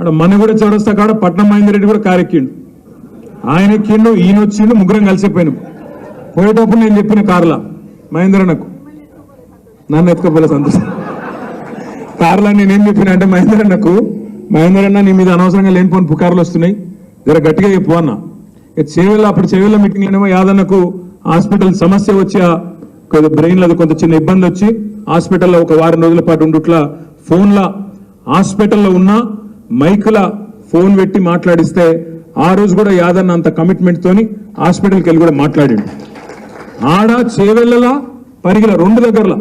అక్కడ మన కూడా చౌరస్తా కాడ పట్నం మహేందర్ రెడ్డి కూడా కారెక్కిండు. ఆయన ఎక్కిండు ఈయన వచ్చిండు ముగ్గురం కలిసిపోయినాం. పోయేటప్పుడు నేను చెప్పిన కార్లా మహేందర్ నాకు నన్ను ఎత్తుకోపోలే సంతోషం. కార్లా నేనేం చెప్పిన అంటే మహేందర్ అన్నకు మహేందర్ అన్న నీ మీద అనవసరంగా లేనిపోని పుకార్లు వస్తున్నాయి. జర గట్టిగా చెప్పు అన్న. ఇక అప్పుడు అప్పుడు మీటింగ్ మీటింగ్లోనేమో యాదన్నకు హాస్పిటల్ సమస్య వచ్చి కొద్దిగా కొంత బ్రెయిన్లో కొంత చిన్న ఇబ్బంది వచ్చి హాస్పిటల్లో ఒక వారం రోజుల పాటు ఉండుట్లా ఫోన్ల హాస్పిటల్లో ఉన్న మైకుల ఫోన్ పెట్టి మాట్లాడిస్తే ఆ రోజు కూడా యాదన్న అంత కమిట్మెంట్ తోని హాస్పిటల్కి వెళ్ళి కూడా మాట్లాడిండు. ఆడ చేవెళ్ళలా పరిగిల రెండు దగ్గరలా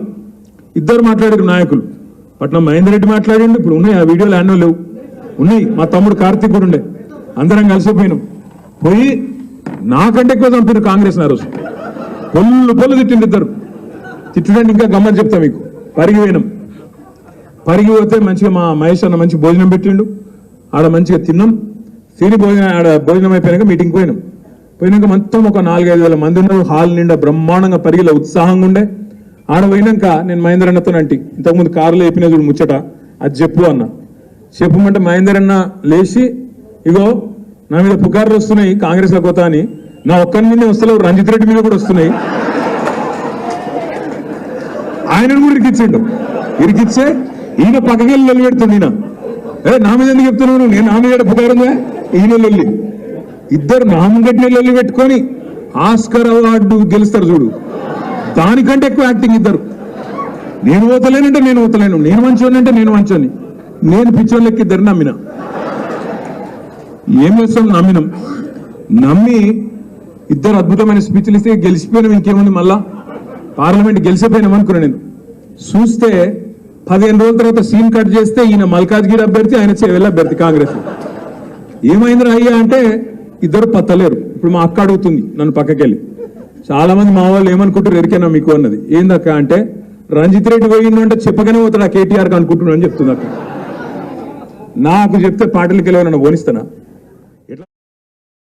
ఇద్దరు మాట్లాడారు నాయకులు. పట్నం మహేందర్ రెడ్డి మాట్లాడిండు ఇప్పుడు ఉన్నాయి ఆ వీడియోలు అన్నో లేవు. ఉన్నాయి మా తమ్ముడు కార్తీక్ కూడా ఉండే. అందరం కలిసిపోయినాం పోయి నాకంటే ఎక్కువ చంపారు కాంగ్రెస్ ఆ రోజు. పొల్లు పొల్లు తిట్టిండు ఇద్దరు. తిట్టడానికి ఇంకా గమ్మని చెప్తా మీకు. పరిగిపోయినాం పరిగి పోతే మంచిగా మా మహేష్ అన్న మంచి భోజనం పెట్టిండు. ఆడ మంచిగా తిన్నాం. తిని భోజనం ఆడ భోజనం అయిపోయినాక మీటింగ్ పోయినాం. పోయినాక మొత్తం ఒక నాలుగైదు వేల మంది ఉన్నారు. హాల్ నిండా బ్రహ్మాండంగా పరిగిలో ఉత్సాహంగా ఉండే. ఆడ పోయినాక నేను మహేందర్ అన్నతో అంటి ఇంతకుముందు కారులో చెప్పిన చూడు ముచ్చట అది చెప్పు అన్న. చెప్పమంటే మహేందర్ అన్న లేచి ఇగో నా మీద పుకార్లు వస్తున్నాయి కాంగ్రెస్లో కొత్త అని. నా ఒక్కరి మీద వస్తలేవు రంజిత్ రెడ్డి మీద కూడా వస్తున్నాయి. ఆయనను కూడా ఇరికిచ్చిండు. ఇరికిచ్చే ఈయన పక్కకెళ్ళి వెళ్ళి ఈయన. ఏ నా మీద ఎందుకు చెప్తున్నావు నేను నా మీద పుకారుందా ఈయన లొల్లి ఇద్దరు నామగడ్డ లొల్లి పెట్టుకొని ఆస్కర్ అవార్డు గెలుస్తారు చూడు. దానికంటే ఎక్కువ యాక్టింగ్ ఇద్దరు. నేను పోతలేనంటే నేను పోతలేను నేను మంచోని అంటే నేను మంచోని నేను పిచ్చోళ్ళకి ఇద్దరు నమ్మిన. ఏం చేస్తాం? నమ్మినాం. నమ్మి ఇద్దరు అద్భుతమైన స్పీచ్లు ఇస్తే గెలిచిపోయినాం ఇంకేముంది మళ్ళా? పార్లమెంట్ గెలిచిపోయినాం అనుకున్నాను నేను. చూస్తే పదిహేను రోజుల తర్వాత సీన్ కట్ చేస్తే ఈయన మల్కాజ్గిరి అభ్యర్థి ఆయన చేవెళ్ళ అభ్యర్థి కాంగ్రెస్. ఏమైందిరా అయ్యా అంటే ఇద్దరు పత్తలేరు. ఇప్పుడు మా అక్క అడుగుతుంది నన్ను పక్కకెళ్ళి. చాలా మంది మా వాళ్ళు ఏమనుకుంటారు ఎరికేనా మీకు అన్నది. ఏందక్క అంటే రంజిత్ రెడ్డి పోయిండు అంటే చెప్పగానే పోతాడు ఆ కేటీఆర్ అనుకుంటున్నాను అని చెప్తుంది అక్క. నాకు చెప్తే పాటలకి వెళ్ళి నన్ను పోనిస్తానా?